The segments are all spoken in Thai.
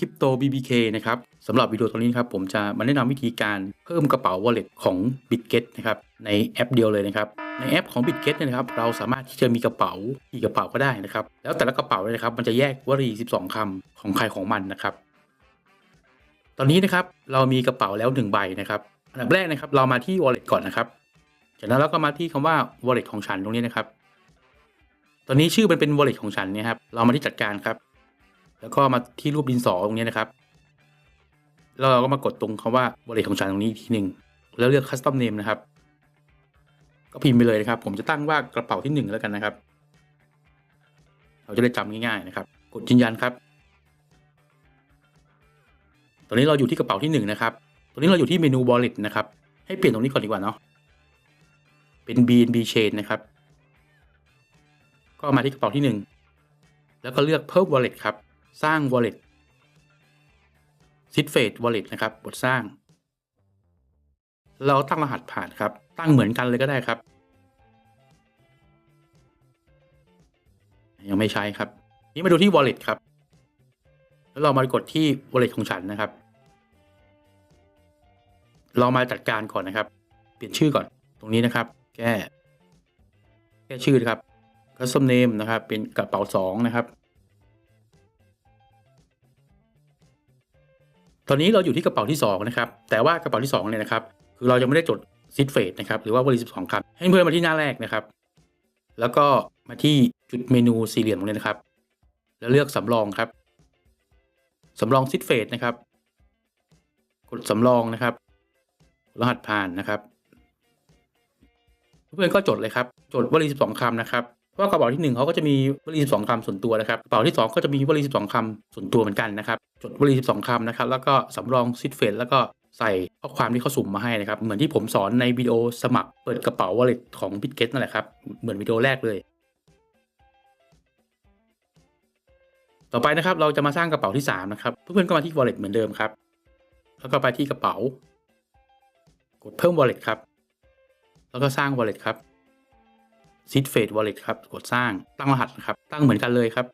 Crypto BBK นะครับสำหรับวิดีโอตรงนี้นครับผมจะมาแนะนำวิธีการเพิ่มกระเป๋า wallet ของ BitGet นะครับในแอปเดียวเลยนะครับในแอปของ BitGet เนี่ยนะครับเราสามารถที่จะมีกระเป๋ากี่กระเป๋าก็ได้นะครับแล้วแต่ละกระเป๋าเลยนะครับมันจะแยกวลี 12คำของใครของมันนะครับตอนนี้นะครับเรามีกระเป๋าแล้ว 1 ใบนะครับอันดับแรกนะครับเรามาที่ wallet ก่อนนะครับจากนั้นเราก็มาที่คำว่า wallet ของฉันตรงนี้นะครับ ตอนนี้ชื่อมันเป็น wallet ของฉันเนี่ยครับเรามาที่จัดการครับ แล้วก็มาที่รูปดินสอตรงนี้นะครับ แล้วเราก็มากดตรงคำว่า wallet ของฉันตรงนี้ทีหนึ่งแล้วเลือก custom name นะครับ ก็พิมพ์ไปเลยนะครับ ผมจะตั้งว่ากระเป๋าที่หนึ่งแล้วกันนะครับ เราจะได้จำง่ายๆนะครับ กดยืนยันครับ ตอนนี้เราอยู่ที่กระเป๋าที่หนึ่งนะครับ ตอนนี้เราอยู่ที่เมนู wallet นะครับ ให้เปลี่ยนตรงนี้ก่อนดีกว่าเนาะ เป็น BNB chain นะครับ ก็มาที่กระเป๋าที่หนึ่งแล้วก็เลือกเพิ่ม wallet ครับ สร้าง wallet s i t f a d e wallet นะครับบทสร้าง เราตั้งรหัสผ่านครับ ตั้งเหมือนกันเลยก็ได้ครับ ยังไม่ใช้ครับ นี่มาดูที่ wallet ครับ แล้วเรามากดที่ wallet ของฉันนะครับ เรามาจัดการก่อนนะครับ เปลี่ยนชื่อก่อนตรงนี้นะครับ แก้ แก้ชื่อนะครับ custom name นะครับ เป็นกระเป๋าสองนะครับ ตอนนี้เราอยู่ที่กระเป๋าที่สองนะครับแต่ว่ากระเป๋าที่สองเนี่ยนะครับคือเรายังไม่ได้จดซิดเฟสนะครับหรือว่าวลีสิบสองคำให้เพื่อนมาที่หน้าแรกนะครับ แล้วก็มาที่จุดเมนูสี่เหลี่ยมตรงนี้นะครับ แล้วเลือกสำรองครับสำรองซิดเฟสนะครับ กดสำรองนะครับ รหัสผ่านนะครับ เพื่อนก็จดเลยครับ จดวลีสิบสองคำนะครับ ว่ากระเป๋าที่หนึ่งเขาก็จะมีวลีสิบสองคำส่วนตัวนะครับกระเป๋าที่สองก็จะมีวลีสิบสองคำส่วนตัวเหมือนกันนะครับจดวลีสิบสองคำนะครับแล้วก็สำรองซิดเฟสแล้วก็ใส่ข้อความที่เขาสุ่มมาให้นะครับ เหมือนที่ผมสอนในวิดีโอสมัครเปิดกระเป๋าวอลเล็ตของ BitGet นั่นแหละครับ เหมือนวิดีโอแรกเลย ต่อไปนะครับเราจะมาสร้างกระเป๋าที่ 3 นะครับ เพื่อนๆก็มาที่ wallet เหมือนเดิมครับ แล้วก็ไปที่กระเป๋า กดเพิ่ม wallet ครับ แล้วก็สร้าง wallet ครับ seed fade wallet ครับกดสร้างตั้งรหัสนะครับตั้งเหมือนกันเลยครับ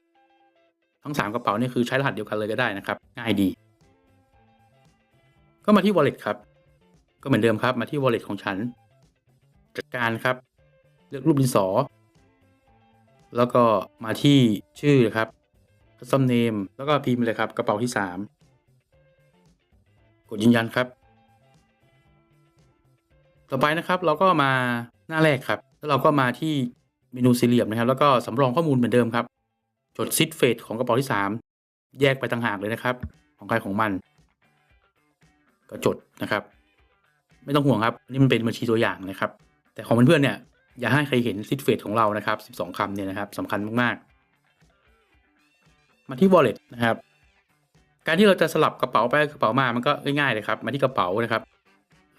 ทั้ง 3 กระเป๋านี่คือใช้รหัสเดียวกันเลยก็ได้นะครับ ง่ายดี ก็มาที่ wallet ครับ ก็เหมือนเดิมครับมาที่ wallet ของฉัน จัดการครับ เลือกรูปดินสอ แล้วก็มาที่ชื่อครับ custom name แล้วก็พิมพ์เลยครับ กระเป๋าที่ 3 กดยืนยันครับ ต่อไปนะครับเราก็มาหน้าแรกครับ แล้วเราก็มาที่เมนูสี่เหลี่ยมนะครับ แล้วก็สำรองข้อมูลเหมือนเดิมครับ จดซิดเฟสของกระเป๋าที่ 3 แยกไปต่างหากเลยนะครับ ของใครของมัน ก็จดนะครับ ไม่ต้องห่วงครับ นี่มันเป็นบัญชีตัวอย่างนะครับ แต่ของเพื่อนๆเนี่ย อย่าให้ใครเห็นซิดเฟสของเรานะครับ 12คำเนี่ยนะครับสำคัญมากๆ มาที่ wallet นะครับ การที่เราจะสลับกระเป๋าไปกระเป๋ามามันก็ง่ายๆเลยครับ มาที่กระเป๋านะครับ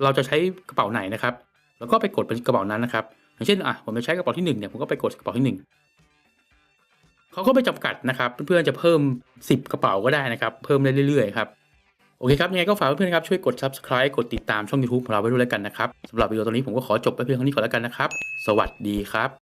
เราจะใช้กระเป๋าไหนนะครับ แล้วก็ไปกดเป็นกระเป๋านั้นนะครับ อย่างเช่นอะผมจะใช้กระเป๋าที่หนึ่งเนี่ยผมก็ไปกดกระเป๋าที่หนึ่งเขาก็ไปจำกัดนะครับ เพื่อนๆจะเพิ่ม 10 กระเป๋าก็ได้นะครับ เพิ่มได้เรื่อยๆครับโอเคครับยังไงก็ฝากเพื่อนๆครับช่วยกด subscribe กดติดตามช่อง YouTube ของเราไว้ด้วยแล้วกันนะครับสำหรับวิดีโอตอนนี้ผมก็ขอจบไปเพียงเท่านี้ก่อนแล้วกันนะครับ สวัสดีครับ